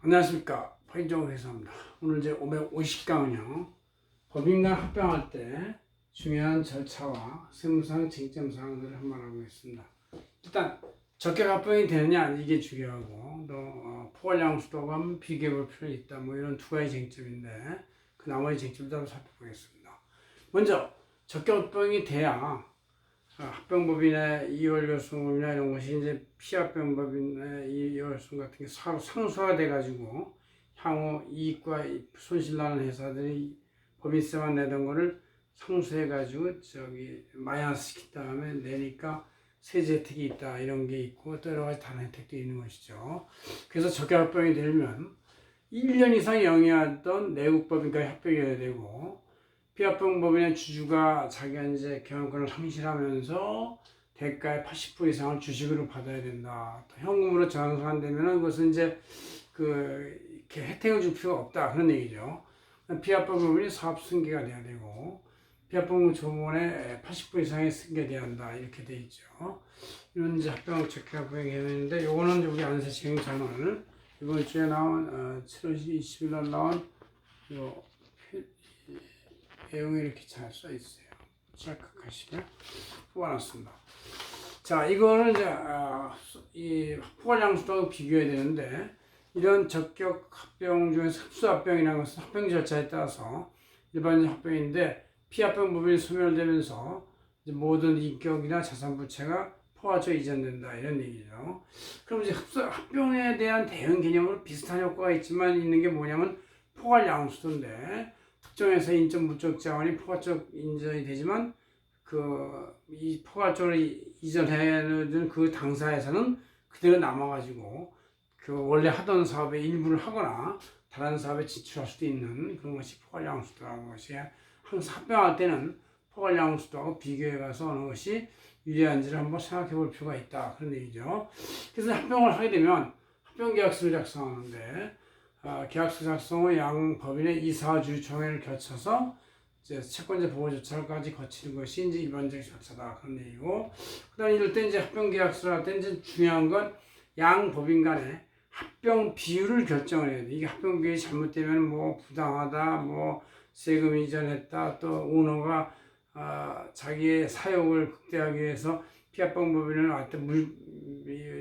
안녕하십니까 파인정 회사입니다. 오늘 이제 550강은요 법인간 합병할 때 중요한 절차와 세무상 쟁점 사항들을 한번 알아보겠습니다. 일단 적격 합병이 되느냐 이게 중요하고 또 어, 포괄양수도감 비교해볼 필요 있다 뭐 이런 두 가지 쟁점인데 그 나머지 쟁점도 한번 살펴보겠습니다. 먼저 적격 합병이 돼야 어, 합병법인의 이월결손이나 이런 것이 이제 피합병법인의 이월손 같은 게 서로 상수화 돼 가지고 향후 이익과 손실 나는 회사들이 법인세만 내던 거를 상수해 가지고 저기 마이너스 시킨 다음에 내니까 세제 혜택이 있다 이런 게 있고 또 여러 가지 다른 혜택도 있는 것이죠. 그래서 적격합병이 되면 1년 이상 영위하던 내국법인까지 합병해야 되고 피합병법인의 주주가 자기가 이제 경영권을 상실하면서 대가의 80% 이상을 주식으로 받아야 된다. 또 현금으로 전환되면 그것은 이제 그 이렇게 혜택을 줄 필요가 없다 그런 얘기죠. 피합병법인이 사업 승계가 돼야 되고 피합병법 조문에 80% 이상의 승계돼야 한다 이렇게 돼 있죠. 이런 이제 합병 적합병이 되는데 요거는 우리 안세 시행자는 이번 주에 나온 어, 7월 20일 날 나온 요 내용이 이렇게 잘 써 있어요. 찰칵하시면 뽑아놨습니다. 자, 이거는 이제 아, 이 포괄양수도 비교해야 되는데 이런 적격 합병 중에서 흡수합병이라는 것은 합병 절차에 따라서 일반적 합병인데 피합병 부분이 소멸되면서 모든 인격이나 자산 부채가 포괄적 이전된다 이런 얘기죠. 그럼 이제 흡수 합병에 대한 대응 개념으로 비슷한 효과가 있지만 있는 게 뭐냐면 포괄 양수도인데 특정 회사 인적 물적 자원이 포괄 적 인정이 되지만 그 이 포괄 적으로 이전해는 그 당사에서는 그대로 남아가지고 그 원래 하던 사업의 일부를 하거나 다른 사업에 지출할 수도 있는 그런 것이 포괄 양수도라는 것이 항상 합병할 때는 포괄 양수도하고 비교해가서 어느 것이 유리한지를 한번 생각해 볼 필요가 있다 그런 얘기죠. 그래서 합병을 하게 되면 합병 계약서를 작성하는데 어, 계약서 작성 후 양 법인의 이사주총회를 거쳐서 이제 채권자 보호 절차까지 거치는 것이 이제 일반적인 절차다 그런 얘기고 그다음 이럴 때 이제 합병 계약서를 할 때 이제 중요한 건 양 법인 간의 합병 비율을 결정을 해야 돼. 이게 합병 비율이 잘못되면 뭐 부당하다, 뭐 세금 이전했다, 또 오너가 아, 자기의 사용을 극대화하기 위해서 피합병 법인을 물,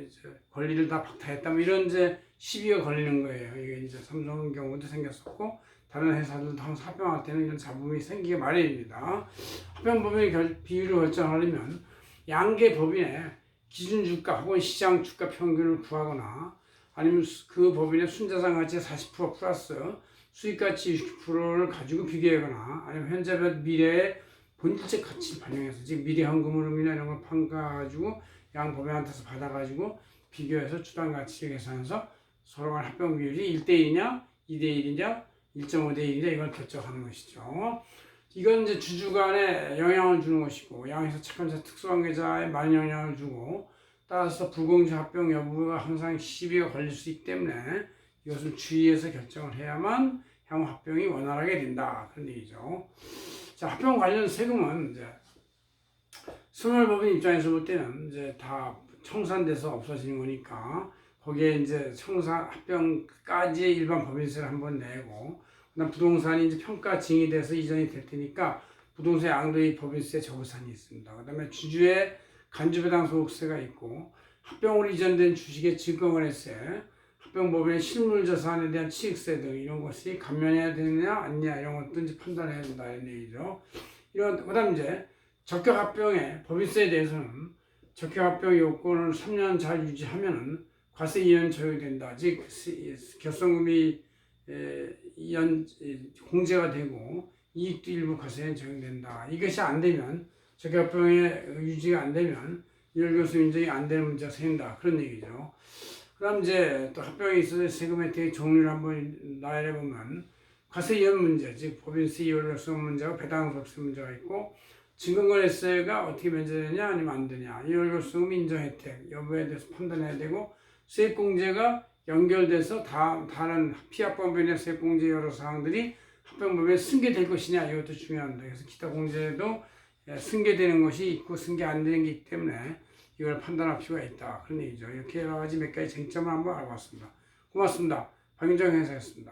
이, 저, 권리를 다 박탈했다, 뭐 이런 이제 시비가 걸리는 거예요. 이게 이제 삼성 경우도 생겼었고, 다른 회사들도 항상 합병할 때는 이런 잡음이 생기게 마련입니다. 합병 법인의 결, 비율을 결정하려면 양계 법인의 기준 주가 혹은 시장 주가 평균을 구하거나 아니면 그 법인의 순자산 가치 40% 플러스 수익 가치 60%를 가지고 비교하거나 아니면 현재 몇 미래의 본질적 가치를 반영해서 즉 미래 현금 흐름이나 이런 걸 판가지고 양 법인한테서 받아가지고 비교해서 주당 가치를 계산해서 서로 간 합병 비율이 1대1이냐 2대1이냐 1.5대1이냐 이걸 결정하는 것이죠. 이건 이제 주주 간에 영향을 주는 것이고 양에서 채권자 특수관계자에 많은 영향을 주고 따라서 불공정 합병 여부가 항상 시비가 걸릴 수 있기 때문에 이것을 주의해서 결정을 해야만 향후 합병이 원활하게 된다 그런 얘기죠. 자 합병 관련 세금은 이제 소멸법인 입장에서 볼 때는 이제 다 청산돼서 없어지는 거니까 거기에 이제 청산 합병까지 일반 법인세를 한번 내고 그다음 부동산이 이제 평가 증이 돼서 이전이 될 테니까 부동산 양도의 법인세 저부산이 있습니다. 그다음에 주주의 간주배당 소득세가 있고 합병으로 이전된 주식의 증권거래세, 합병법인의 실물 자산에 대한 취득세 등 이런 것이 감면해야 되느냐 아니냐 이런 것도 이제 판단해야 된다 이런 얘기죠. 이런 그다음 이제 적격 합병의 법인세에 대해서는 적격 합병 요건을 3년 잘 유지하면은 과세 2년 적용된다. 즉 결성금이 연 공제가 되고 이익도 일부 과세에 적용된다. 이것이 안 되면 적격병의 유지가 안 되면 일교수 인정이 안 되는 문제가 생긴다. 그런 얘기죠. 그 다음 이제 또 합병에 있어서 세금 혜택의 종류를 한번 나열해 보면 과세 이연 문제, 즉 법인세 이월료성 문제와 배당소득세 문제가 있고 증권거래세가 어떻게 면제되냐 아니면 안 되냐 이월료성 인정 혜택 여부에 대해서 판단해야 되고 세액공제가 연결돼서 다, 다른 피합법인의 세액공제 여러 사항들이 합병법에 승계될 것이냐 이것도 중요합니다. 그래서 기타 공제도 예, 승계되는 것이 있고 승계 안 되는 게 있기 때문에 이걸 판단할 필요가 있다. 그런 얘기죠. 이렇게 여러 가지 몇 가지 쟁점을 한번 알아봤습니다. 고맙습니다. 박윤정 행사였습니다.